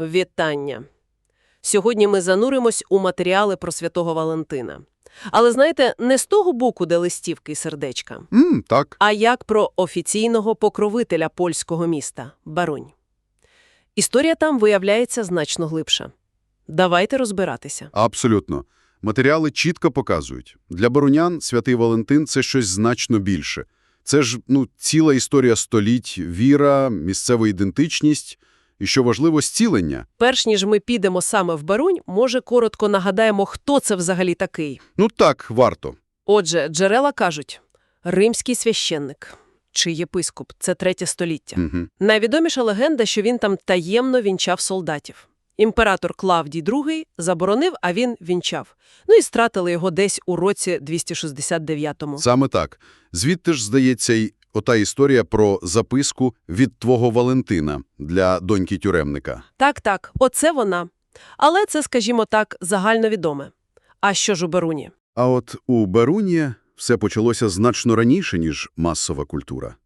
Вітання! Сьогодні ми зануримось у матеріали про святого Валентина. Але, знаєте, не з того боку, де листівки і сердечка, М, так. а як про офіційного покровителя польського міста – Барунь. Історія там виявляється значно глибша. Давайте розбиратися. Абсолютно. Матеріали чітко показують. Для барунян святий Валентин – це щось значно більше. Це ж ну, ціла історія століть, віра, місцева ідентичність і, що важливо, зцілення. Перш ніж ми підемо саме в Барунь, може коротко нагадаємо, хто це взагалі такий. Ну так, варто. Отже, джерела кажуть – римський священник чи єпископ – це третє століття. Угу. Найвідоміша легенда, що він там таємно вінчав солдатів. Імператор Клавдій II заборонив, а він вінчав. Ну і стратили його десь у році 269-му. Саме так. Звідти ж, здається, й ота історія про записку від твого Валентина для доньки тюремника. Так-так, оце вона. Але це, скажімо так, загальновідоме. А що ж у Беруні? А от у Баруні все почалося значно раніше, ніж масова культура.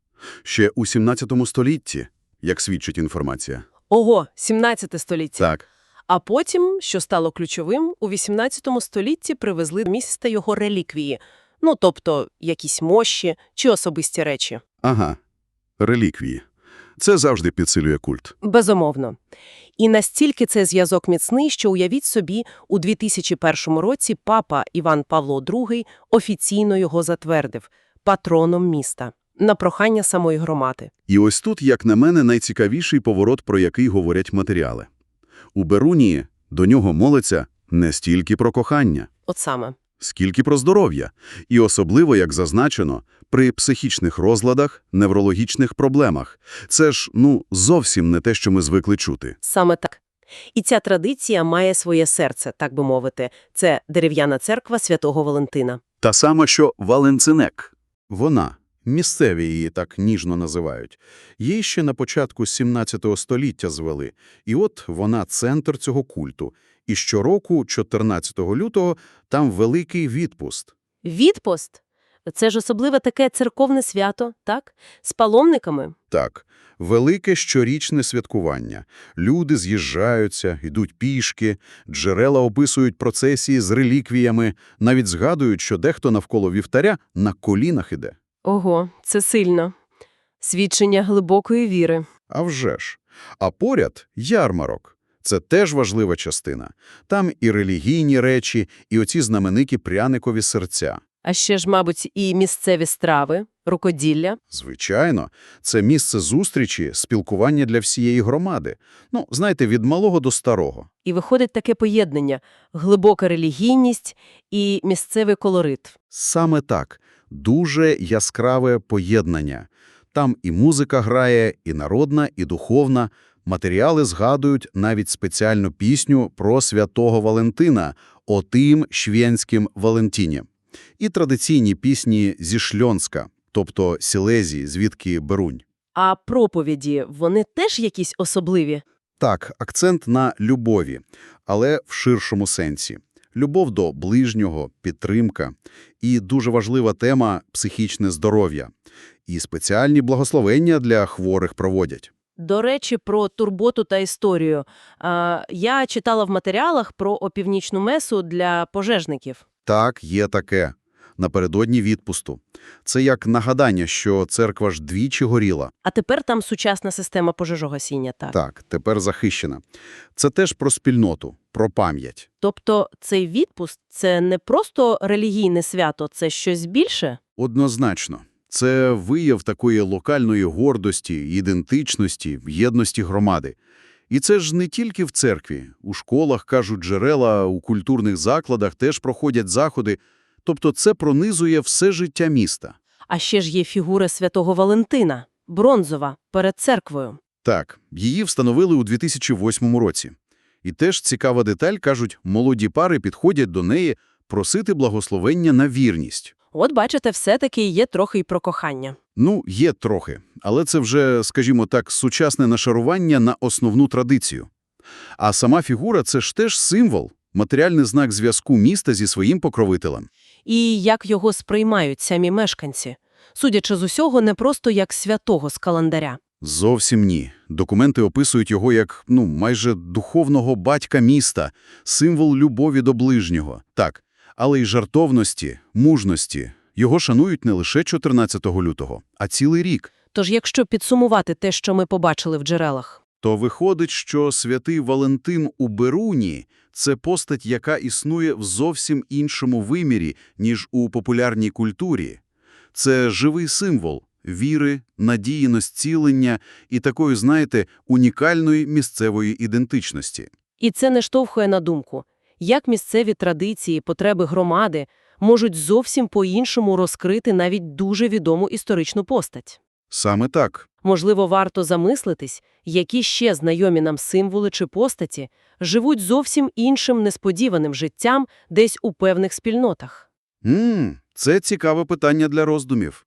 Ще у 17 столітті, як свідчить інформація. Ого, 17 століття. Так. А потім, що стало ключовим, у 18 столітті привезли до міста його реліквії. Ну, тобто, якісь мощі чи особисті речі. Ага. Реліквії. Це завжди підсилює культ. Безумовно. І настільки це зв'язок міцний, що уявіть собі, у 2001 році папа Іван Павло II офіційно його затвердив патроном міста на прохання самої громади. І ось тут, як на мене, найцікавіший поворот, про який говорять матеріали. У Берунії до нього молиться не стільки про кохання, От саме. Скільки про здоров'я. І особливо, як зазначено, при психічних розладах, неврологічних проблемах. Це ж, ну, зовсім не те, що ми звикли чути. Саме так. І ця традиція має своє серце, так би мовити. Це дерев'яна церква святого Валентина. Та сама, що Валенцинек. Вона, місцеві її так ніжно називають, її ще на початку 17 століття звели, і от вона центр цього культу. І щороку, 14 лютого, там великий відпуст. Відпост – це ж особливе таке церковне свято, так? З паломниками. Так, велике щорічне святкування. Люди з'їжджаються, йдуть пішки, джерела описують процесії з реліквіями, навіть згадують, що дехто навколо вівтаря на колінах іде. Ого, це сильно. Свідчення глибокої віри. А вже ж. А поряд – ярмарок. Це теж важлива частина. Там і релігійні речі, і оці знамениті пряникові серця. А ще ж, мабуть, і місцеві страви, рукоділля. Звичайно, це місце зустрічі, спілкування для всієї громади. Ну, знаєте, від малого до старого. І виходить таке поєднання – глибока релігійність і місцевий колорит. Саме так. Дуже яскраве поєднання. Там і музика грає, і народна, і духовна. Матеріали згадують навіть спеціальну пісню про святого Валентина «Отим швєнським Валентіні». І традиційні пісні зі Шльонська, тобто Сілезії, звідки Берунь. А проповіді, вони теж якісь особливі? Так, акцент на любові, але в ширшому сенсі. Любов до ближнього, підтримка і дуже важлива тема – психічне здоров'я. І спеціальні благословення для хворих проводять. До речі, про турботу та історію. Я читала в матеріалах про опівнічну месу для пожежників. Так, є таке. Напередодні відпусту. Це як нагадання, що церква ж двічі горіла. А тепер там сучасна система пожежогасіння, так. Так, тепер захищена. Це теж про спільноту, про пам'ять. Тобто цей відпуск – це не просто релігійне свято, це щось більше? Однозначно. Це вияв такої локальної гордості, ідентичності, єдності громади. І це ж не тільки в церкві. У школах, кажуть джерела, у культурних закладах теж проходять заходи. Тобто це пронизує все життя міста. А ще ж є фігура святого Валентина, бронзова, перед церквою. Так, її встановили у 2008 році. І теж цікава деталь, кажуть, молоді пари підходять до неї просити благословення на вірність. От, бачите, все-таки є трохи й про кохання. Ну, є трохи, але це вже, скажімо так, сучасне нашарування на основну традицію. А сама фігура – це ж теж символ, матеріальний знак зв'язку міста зі своїм покровителем. І як його сприймають самі мешканці. Судячи з усього, не просто як святого з календаря. Зовсім ні. Документи описують його як, ну, майже духовного батька міста, символ любові до ближнього. Так, але й жартовності, мужності. Його шанують не лише 14 лютого, а цілий рік. Тож, якщо підсумувати те, що ми побачили в джерелах, То виходить, що святий Валентин у Беруні – це постать, яка існує в зовсім іншому вимірі, ніж у популярній культурі. Це живий символ віри, надії на зцілення і такої, знаєте, унікальної місцевої ідентичності. І це не штовхує на думку, як місцеві традиції, потреби громади можуть зовсім по-іншому розкрити навіть дуже відому історичну постать. Саме так. Можливо, варто замислитись, які ще знайомі нам символи чи постаті живуть зовсім іншим несподіваним життям десь у певних спільнотах. М, це цікаве питання для роздумів.